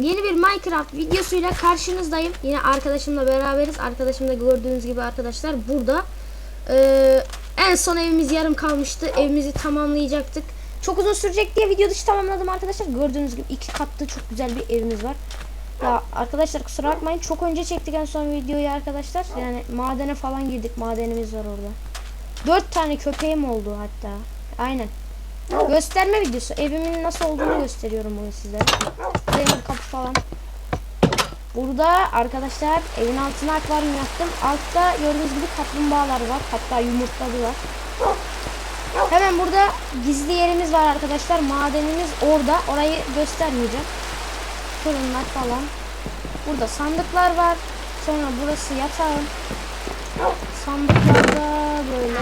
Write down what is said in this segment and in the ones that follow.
yeni bir Minecraft videosuyla karşınızdayım. Yine arkadaşımla beraberiz. Arkadaşım da gördüğünüz gibi arkadaşlar burada. Ee, en son evimiz yarım kalmıştı. Evimizi tamamlayacaktık. Çok uzun sürecek diye video dışı tamamladım arkadaşlar. Gördüğünüz gibi iki katlı çok güzel bir evimiz var. Ya arkadaşlar kusura bakmayın. Çok önce çektik en son videoyu arkadaşlar. Yani madene falan girdik. Madenimiz var orada. Dört tane köpeğim oldu hatta. Aynen. Gösterme videosu. Evimin nasıl olduğunu gösteriyorum bunu size. Bir kapı falan. Burada arkadaşlar evin altına akvaryum yaptım. Altta gördüğünüz gibi kaplumbağalar var. Hatta yumurtladılar. Hemen burada gizli yerimiz var arkadaşlar. Madenimiz orada. Orayı göstermeyeceğim. Fırınlar falan. Burada sandıklar var. Sonra burası yatağım. Sandıklarda böyle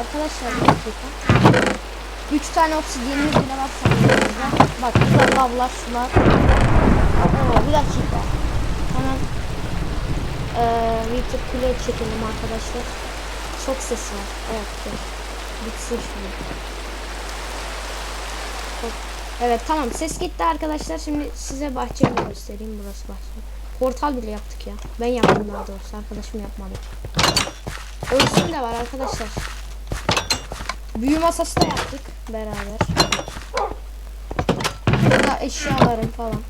arkadaşlar bir dakika. 3 tane obsidyenimiz bile var sandığımızda. Bak burada lavlar sular. Oo, bir dakika. Hemen eee Winter Clear çekelim arkadaşlar. Çok ses var. Evet. dur. Bitsin şimdi. Evet tamam ses gitti arkadaşlar. Şimdi size bahçemi göstereyim. Burası bahçe. Portal bile yaptık ya. Ben yaptım daha doğrusu. Arkadaşım yapmadı. Ölçüm de var arkadaşlar. Büyü masası da yaptık beraber. Burada eşyalarım falan.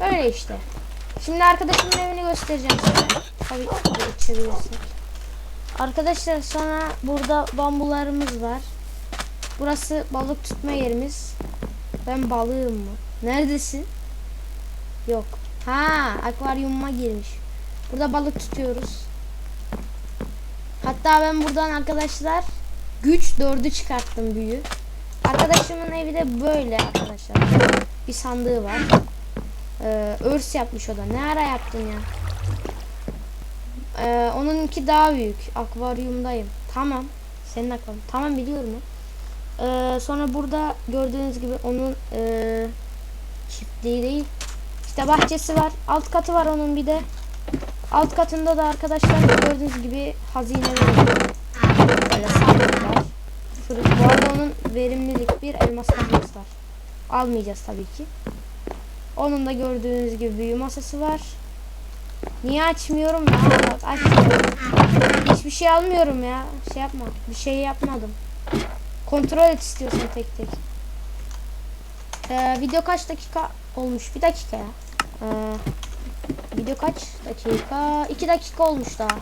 Öyle işte. Şimdi arkadaşımın evini göstereceğim size. Tabii geçebilirsek. Arkadaşlar sonra burada bambularımız var. Burası balık tutma yerimiz. Ben balığım mı? Neredesin? Yok. Ha, akvaryumuma girmiş. Burada balık tutuyoruz. Hatta ben buradan arkadaşlar güç 4'ü çıkarttım büyü. Arkadaşımın evi de böyle arkadaşlar. Bir sandığı var. Ee, örs yapmış o da. Ne ara yaptın ya? Ee, onunki daha büyük. Akvaryumdayım. Tamam. Senin akvaryum. Tamam biliyorum. Ee, sonra burada gördüğünüz gibi onun ee, çiftliği değil. İşte bahçesi var. Alt katı var onun bir de. Alt katında da arkadaşlar gördüğünüz gibi hazineler var. Böyle sandıklar. Arada onun verimlilik bir elmas kazması var. Almayacağız tabii ki. Onun da gördüğünüz gibi büyü masası var. Niye açmıyorum ya? Bak açmıyorum. Hiçbir şey almıyorum ya. Şey yapma. Bir şey yapmadım. Kontrol et istiyorsan tek tek. Ee, video kaç dakika olmuş? Bir dakika ya. Ee, video kaç dakika? 2 dakika olmuş daha.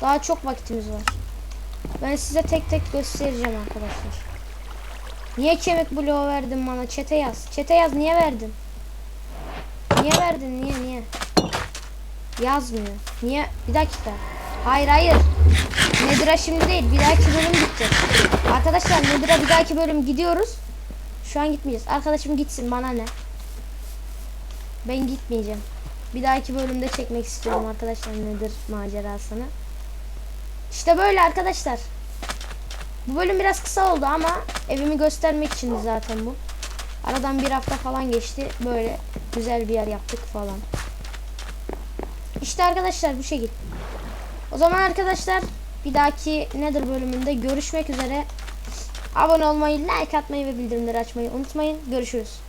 Daha çok vaktimiz var. Ben size tek tek göstereceğim arkadaşlar. Niye kemik bloğu verdin bana? Çete yaz. Çete yaz niye verdin? Niye verdin? Niye niye? Yazmıyor. Niye? Bir dakika. Hayır hayır. Nedir'a şimdi değil. Bir dahaki bölüm gidecek. Arkadaşlar Nedir'a bir dahaki bölüm gidiyoruz. Şu an gitmeyeceğiz. Arkadaşım gitsin bana ne? Ben gitmeyeceğim. Bir dahaki bölümde çekmek istiyorum arkadaşlar nedir macerasını. İşte böyle arkadaşlar. Bu bölüm biraz kısa oldu ama evimi göstermek için zaten bu. Aradan bir hafta falan geçti. Böyle güzel bir yer yaptık falan. İşte arkadaşlar bu şekil. O zaman arkadaşlar bir dahaki nedir bölümünde görüşmek üzere. Abone olmayı, like atmayı ve bildirimleri açmayı unutmayın. Görüşürüz.